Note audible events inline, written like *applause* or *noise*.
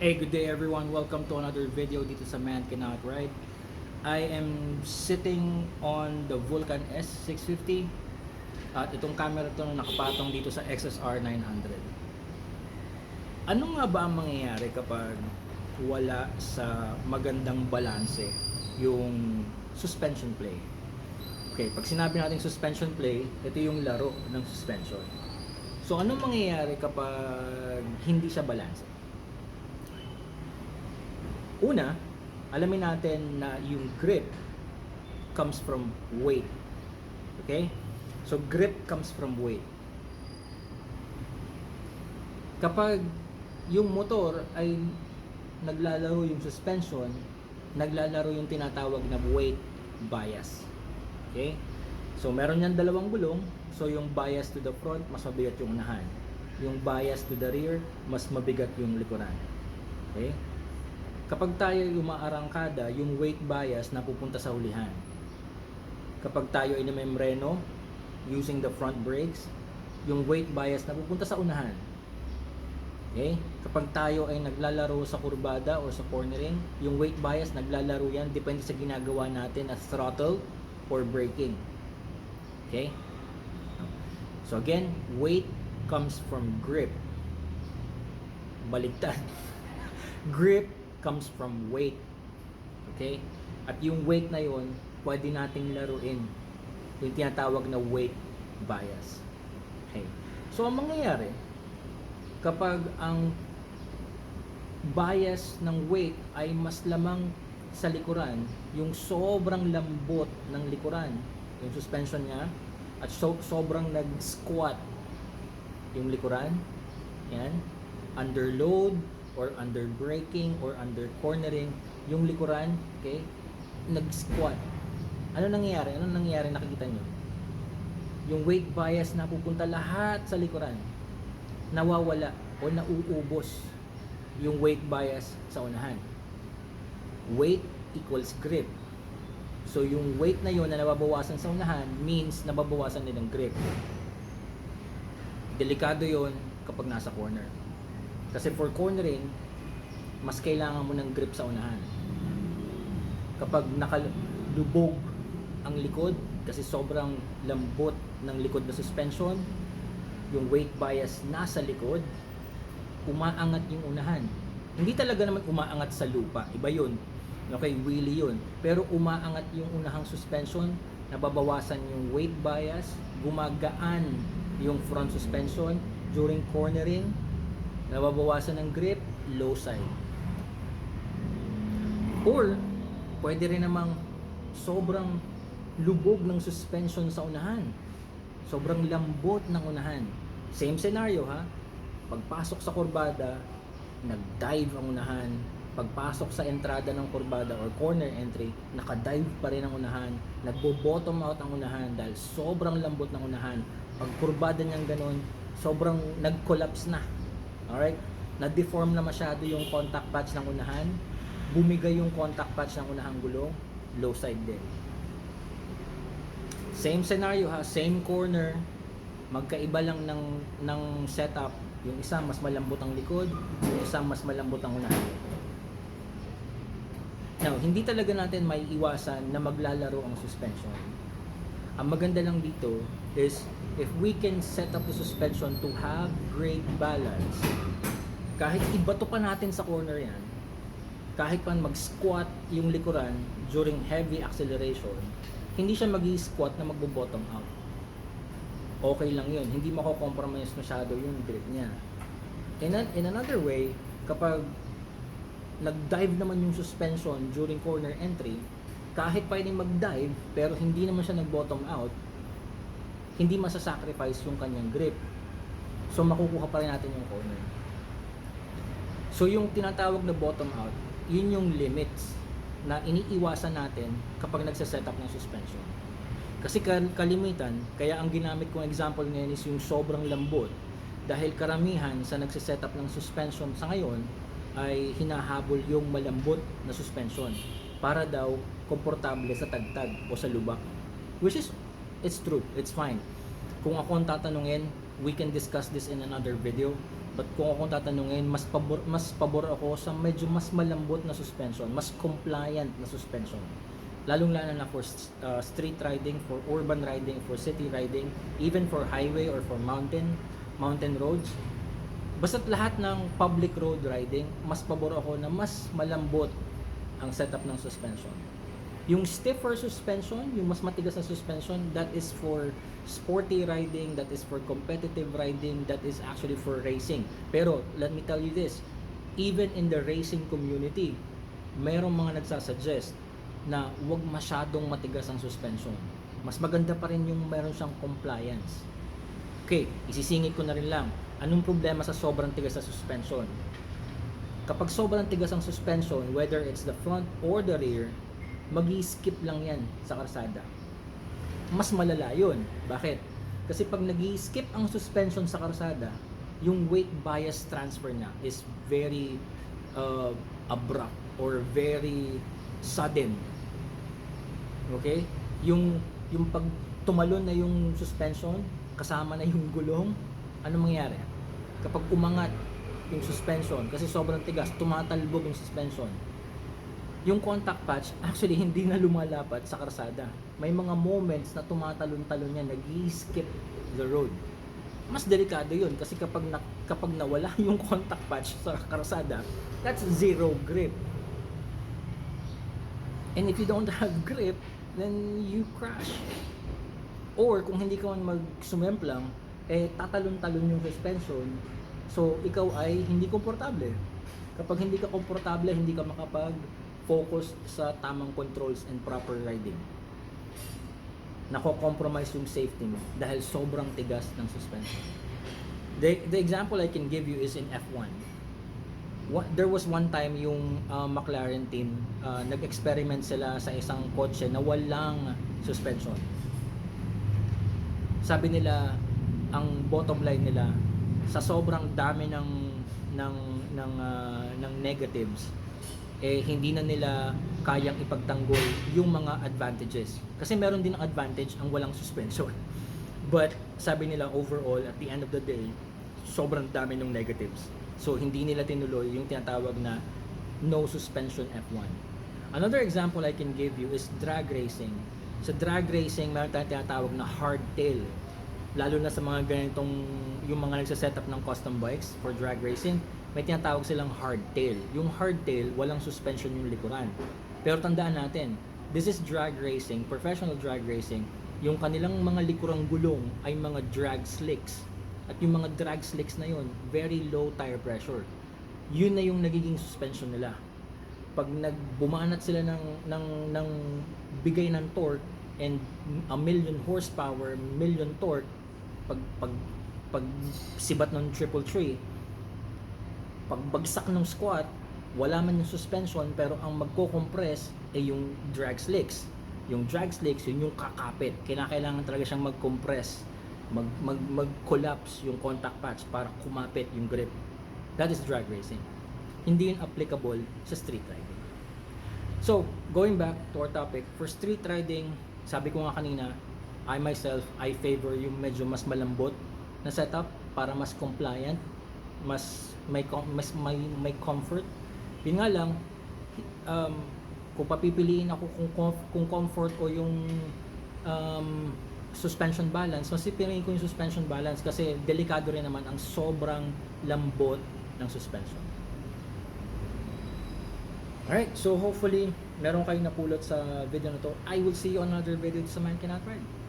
Hey, good day everyone. Welcome to another video dito sa Man Cannot Ride. I am sitting on the Vulcan S650 at itong camera to na nakapatong dito sa XSR 900. Ano nga ba ang mangyayari kapag wala sa magandang balanse yung suspension play? Okay, pag sinabi natin suspension play, ito yung laro ng suspension. So, anong mangyayari kapag hindi siya balanse? Una, alamin natin na yung grip comes from weight. Okay? So, grip comes from weight. Kapag yung motor ay naglalaro yung suspension, naglalaro yung tinatawag na weight bias. Okay? So, meron yan dalawang gulong. So, yung bias to the front, mas mabigat yung unahan. Yung bias to the rear, mas mabigat yung likuran. Okay? Kapag tayo umaarangkada, yung weight bias napupunta sa hulihan. Kapag tayo ay namembreno, using the front brakes, yung weight bias napupunta sa unahan. Okay? Kapag tayo ay naglalaro sa kurbada o sa cornering, yung weight bias naglalaro yan depende sa ginagawa natin as throttle or braking. Okay? So again, weight comes from grip. Baligtad. *laughs* grip comes from weight. Okay? At yung weight na yon, pwede nating laruin. Yung tinatawag na weight bias. Okay. So, ang mangyayari, kapag ang bias ng weight ay mas lamang sa likuran, yung sobrang lambot ng likuran, yung suspension niya, at so, sobrang nag-squat yung likuran, yan, under load, or under braking, or under cornering, yung likuran, okay, nag-squat. Ano nangyayari? Ano nangyayari nakikita nyo? Yung weight bias na pupunta lahat sa likuran, nawawala o nauubos yung weight bias sa unahan. Weight equals grip. So yung weight na yun na nababawasan sa unahan means nababawasan din ang grip. Delikado yon kapag nasa corner. Kasi for cornering, mas kailangan mo ng grip sa unahan. Kapag nakalubog ang likod, kasi sobrang lambot ng likod na suspension, yung weight bias nasa likod, umaangat yung unahan. Hindi talaga naman umaangat sa lupa. Iba yun. Okay, wheelie yun. Pero umaangat yung unahang suspension, nababawasan yung weight bias, gumagaan yung front suspension during cornering, nababawasan ng grip, low side. Or, pwede rin namang sobrang lubog ng suspension sa unahan. Sobrang lambot ng unahan. Same scenario ha. Pagpasok sa kurbada, nag-dive ang unahan. Pagpasok sa entrada ng kurbada or corner entry, naka-dive pa rin ang unahan. Nagbo-bottom out ang unahan dahil sobrang lambot ng unahan. Pag kurbada niyang ganun, sobrang nag-collapse na. Alright? Na-deform na masyado yung contact patch ng unahan. Bumigay yung contact patch ng unahang gulong. Low side din. Same scenario ha, same corner, magkaiba lang ng ng setup. Yung isa mas malambot ang likod, yung isa mas malambot ang unahan. Now, hindi talaga natin may iwasan na maglalaro ang suspension. Ang maganda lang dito is if we can set up the suspension to have great balance, kahit ibato pa natin sa corner yan, kahit pa mag-squat yung likuran during heavy acceleration, hindi siya mag squat na magbo-bottom out. Okay lang yun. Hindi mako-compromise masyado yung grip niya. In, an, in another way, kapag nag-dive naman yung suspension during corner entry, kahit pwedeng mag-dive, pero hindi naman siya nag-bottom out, hindi masasacrifice yung kanyang grip. So, makukuha pa rin natin yung corner. So, yung tinatawag na bottom out, yun yung limits na iniiwasan natin kapag nagsa-set up ng suspension. Kasi kal- kalimitan, kaya ang ginamit kong example ngayon is yung sobrang lambot. Dahil karamihan sa nagsa-set up ng suspension sa ngayon ay hinahabol yung malambot na suspension para daw komportable sa tagtag o sa lubak. Which is, it's true, it's fine. Kung ako ang tatanungin, we can discuss this in another video. But kung akong tatanungin, mas pabor, mas pabor ako sa medyo mas malambot na suspension, mas compliant na suspension. Lalong lalo na for uh, street riding, for urban riding, for city riding, even for highway or for mountain mountain roads. Basta't lahat ng public road riding, mas pabor ako na mas malambot ang setup ng suspension. Yung stiffer suspension, yung mas matigas na suspension, that is for sporty riding, that is for competitive riding, that is actually for racing. Pero let me tell you this, even in the racing community, mayroong mga nagsasuggest na huwag masyadong matigas ang suspension. Mas maganda pa rin yung meron siyang compliance. Okay, isisingit ko na rin lang. Anong problema sa sobrang tigas sa suspension? Kapag sobrang tigas ang suspension, whether it's the front or the rear, mag skip lang yan sa karsada. Mas malala yun. Bakit? Kasi pag nag skip ang suspension sa karsada, yung weight bias transfer na is very uh, abrupt or very sudden. Okay? Yung yung pag tumalon na yung suspension, kasama na yung gulong, ano mangyayari? Kapag umangat yung suspension, kasi sobrang tigas, tumatalbog yung suspension, yung contact patch, actually hindi na lumalapat sa karsada. May mga moments na tumatalon-talon yan, nag skip the road. Mas delikado yun kasi kapag na, kapag nawala *laughs* yung contact patch sa karsada, that's zero grip. And if you don't *laughs* have grip, then you crash. Or kung hindi ka man magsumemplang, eh tatalon-talon yung suspension. So ikaw ay hindi komportable. Kapag hindi ka komportable, hindi ka makapag-focus sa tamang controls and proper riding. Nako-compromise yung safety mo dahil sobrang tigas ng suspension. The, the example I can give you is in F1 wa- there was one time yung uh, McLaren team uh, nag-experiment sila sa isang kotse na walang suspension. Sabi nila ang bottom line nila sa sobrang dami ng ng ng uh, ng negatives eh hindi na nila kayang ipagtanggol yung mga advantages. Kasi meron din ang advantage ang walang suspension. But sabi nila overall at the end of the day, sobrang dami ng negatives. So hindi nila tinuloy yung tinatawag na no suspension F1. Another example I can give you is drag racing. Sa drag racing, meron tayong tinatawag na hardtail. Lalo na sa mga ganitong, yung mga nagsa-set up ng custom bikes for drag racing, may tinatawag silang hardtail. Yung hardtail, walang suspension yung likuran. Pero tandaan natin, this is drag racing, professional drag racing. Yung kanilang mga likurang gulong ay mga drag slicks. At yung mga drag slicks na yun, very low tire pressure. Yun na yung nagiging suspension nila. Pag nagbumanat sila ng, ng, ng bigay ng torque and a million horsepower, million torque, pag, pag, pag sibat ng triple tree, pag bagsak ng squat, wala man yung suspension pero ang magko-compress ay yung drag slicks. Yung drag slicks, yun yung kakapit. Kinakailangan talaga siyang mag-compress mag, mag, mag-collapse yung contact patch para kumapit yung grip. That is drag racing. Hindi yun applicable sa street riding. So, going back to our topic, for street riding, sabi ko nga kanina, I myself, I favor yung medyo mas malambot na setup para mas compliant, mas may mas may, may comfort. Yun nga lang, um, kung papipiliin ako kung, kung comfort o yung um, suspension balance, mas pipiliin ko yung suspension balance kasi delikado rin naman ang sobrang lambot ng suspension. Alright, so hopefully meron kayong napulot sa video na to. I will see you on another video sa Man Cannot Ride.